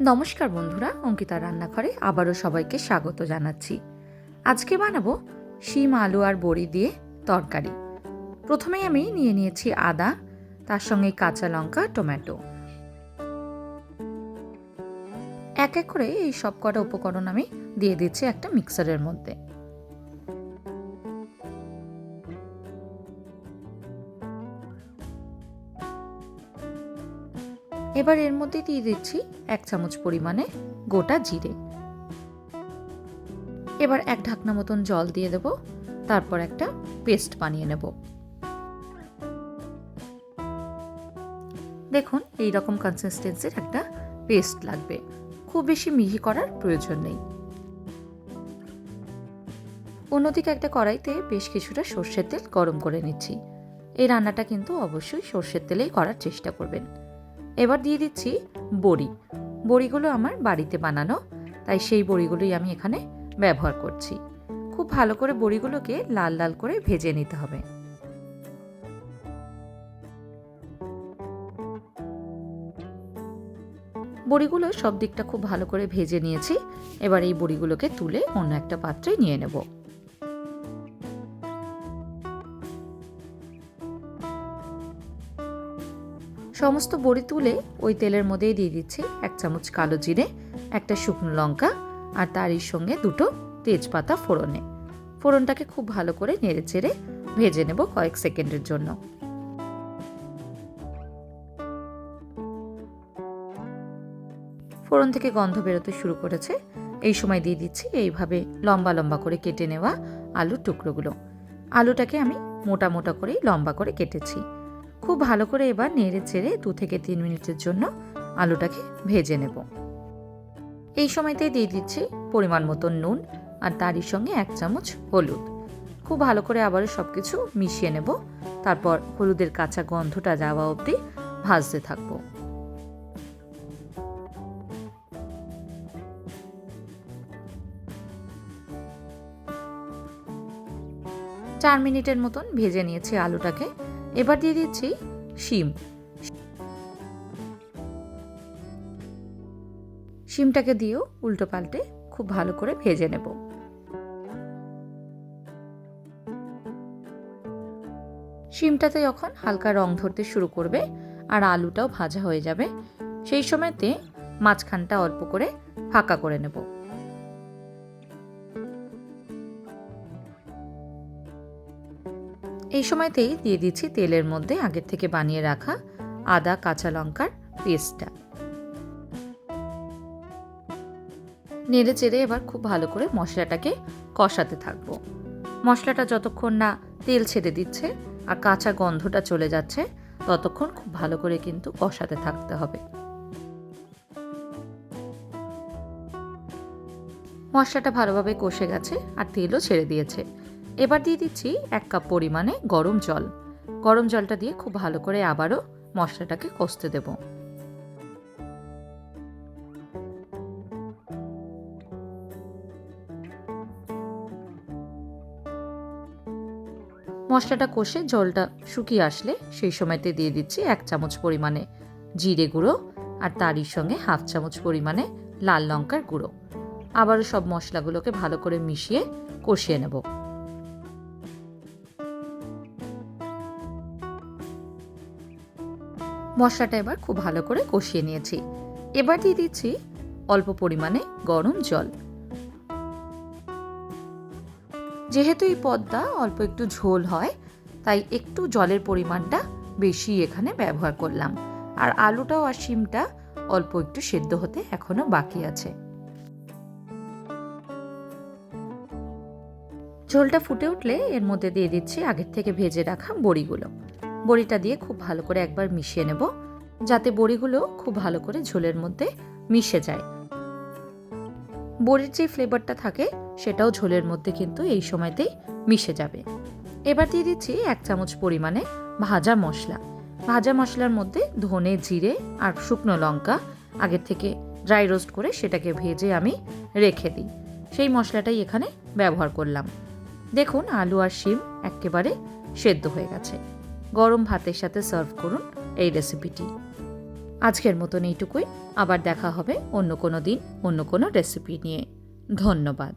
নমস্কার বন্ধুরা অঙ্কিতা রান্নাঘরে আবারও সবাইকে স্বাগত জানাচ্ছি। আজকে বানাবো শিম, আলু আর বড়ি দিয়ে তরকারি। প্রথমে আমি নিয়ে নিয়েছি আদা, তার সঙ্গে কাঁচা লঙ্কা, টমেটো। এক এক করে এই সব কটা উপকরণ আমি দিয়ে দিচ্ছি একটা মিক্সারের মধ্যে। এবার এর মধ্যে দিয়ে দিচ্ছি এক চামচ পরিমাণে গোটা জিরে। এবার এক ঢাকনা মতন জল দিয়ে দেব, তারপর একটা পেস্ট বানিয়ে নেব। দেখুন, এই রকম কনসিস্টেন্সির একটা পেস্ট লাগবে। খুব বেশি মিহি করার প্রয়োজন নেই। অন্যদিকে একটা কড়াইতে বেশ কিছুটা সর্ষের তেল গরম করে নিচ্ছি। এই রান্নাটা কিন্তু অবশ্যই সর্ষের তেলেই করার চেষ্টা করবেন। এবার দিয়ে দিচ্ছি বড়ি। বড়িগুলো আমার বাড়িতে বানানো, তাই সেই বড়িগুলোই আমি এখানে ব্যবহার করছি। খুব ভালো করে বড়িগুলোকে লাল লাল করে ভেজে নিতে হবে। বড়িগুলো সব দিকটা খুব ভালো করে ভেজে নিয়েছি। এবার এই বড়িগুলোকে তুলে অন্য একটা পাত্রে নিয়ে নেব। সমস্ত বড়ি তুলে ওই তেলের মধ্যেই দিয়ে দিচ্ছি এক চামচ কালো জিরে, একটা শুকনো লঙ্কা আর তারই সঙ্গে দুটো তেজপাতা ফোড়নে। ফোড়নটাকে খুব ভালো করে নেড়ে চেড়ে ভেজে নেব কয়েক সেকেন্ডের জন্য। ফোড়ন থেকে গন্ধ বেরোতে শুরু করেছে। এই সময় দিয়ে দিচ্ছি এইভাবে লম্বা লম্বা করে কেটে নেওয়া আলুর টুকরোগুলো। আলুটাকে আমি মোটা মোটা করেই লম্বা করে কেটেছি। খুব ভালো করে এবার নেড়ে চেড়ে দু থেকে তিন মিনিটের জন্য আলুটাকে ভেজে নেব। এই সময়তেই দিয়ে দিচ্ছি পরিমাণ মতো নুন আর তারই সঙ্গে এক চামচ হলুদ। খুব ভালো করে আবারও সব কিছু মিশিয়ে নেব। তারপর হলুদের কাঁচা গন্ধটা যাওয়া অবধি ভাজতে থাকব। চার মিনিটের মতন ভেজে নিয়েছি আলুটাকে। এবার দিয়ে দিচ্ছি শিম। শিমটাকে দিয়েও উল্টো পাল্টে খুব ভালো করে ভেজে নেব। শিমটাতে যখন হালকা রং ধরতে শুরু করবে আর আলুটাও ভাজা হয়ে যাবে, সেই সময়তে মাঝখানটা অল্প করে ফাঁকা করে নেব। এই সময়তেই দিয়ে দিচ্ছি তেলের মধ্যে আগের থেকে বানিয়ে রাখা আদা, কাঁচা লঙ্কার পেস্টটা। নেড়ে চেড়ে এবার খুব ভালো করে মশলাটাকে কষাতে থাকব। মশলাটা যতক্ষণ না তেল ছেড়ে দিচ্ছে আর কাঁচা গন্ধটা চলে যাচ্ছে, ততক্ষণ খুব ভালো করে কিন্তু কষাতে থাকতে হবে। মশলাটা ভালোভাবে কষে গেছে আর তেলও ছেড়ে দিয়েছে। এবার দিয়ে দিচ্ছি এক কাপ পরিমাণে গরম জল। গরম জলটা দিয়ে খুব ভালো করে আবারও মশলাটাকে কষতে দেব। মশলাটা কষে জলটা শুকিয়ে আসলে সেই সময়তে দিয়ে দিচ্ছি এক চামচ পরিমাণে জিরে গুঁড়ো আর তারই সঙ্গে হাফ চামচ পরিমাণে লাল লঙ্কার গুঁড়ো। আবারও সব মশলাগুলোকে ভালো করে মিশিয়ে কষিয়ে নেব। মশলাটা এবার খুব ভালো করে কষিয়ে নিয়েছি। এবার দিয়ে দিচ্ছি অল্প পরিমাণে গরম জল। যেহেতু এই পদ্মা অল্প একটু ঝোল হয়, তাই একটু জলের পরিমাণটা বেশি এখানে ব্যবহার করলাম। আর আলুটাও আর শিমটা অল্প একটু সেদ্ধ হতে এখনও বাকি আছে। ঝোলটা ফুটে উঠলে এর মধ্যে দিয়ে দিচ্ছি আগের থেকে ভেজে রাখা বড়িগুলো। বড়িটা দিয়ে খুব ভালো করে একবার মিশিয়ে নেব, যাতে বড়িগুলো খুব ভালো করে ঝোলের মধ্যে মিশে যায়। বড়ির যে ফ্লেভারটা থাকে, সেটাও ঝোলের মধ্যে কিন্তু এই সময়তেই মিশে যাবে। এবার দিয়ে দিচ্ছি এক চামচ পরিমাণে ভাজা মশলা। ভাজা মশলার মধ্যে ধনে, জিরে আর শুকনো লঙ্কা আগের থেকে ড্রাই রোস্ট করে সেটাকে ভেজে আমি রেখে দিই। সেই মশলাটাই এখানে ব্যবহার করলাম। দেখুন, আলু আর শিম একেবারে সেদ্ধ হয়ে গেছে। গরম ভাতের সাথে সার্ভ করুন এই রেসিপিটি। আজকের মতন এইটুকুই। আবার দেখা হবে অন্য কোনো দিন, অন্য কোনো রেসিপি নিয়ে। ধন্যবাদ।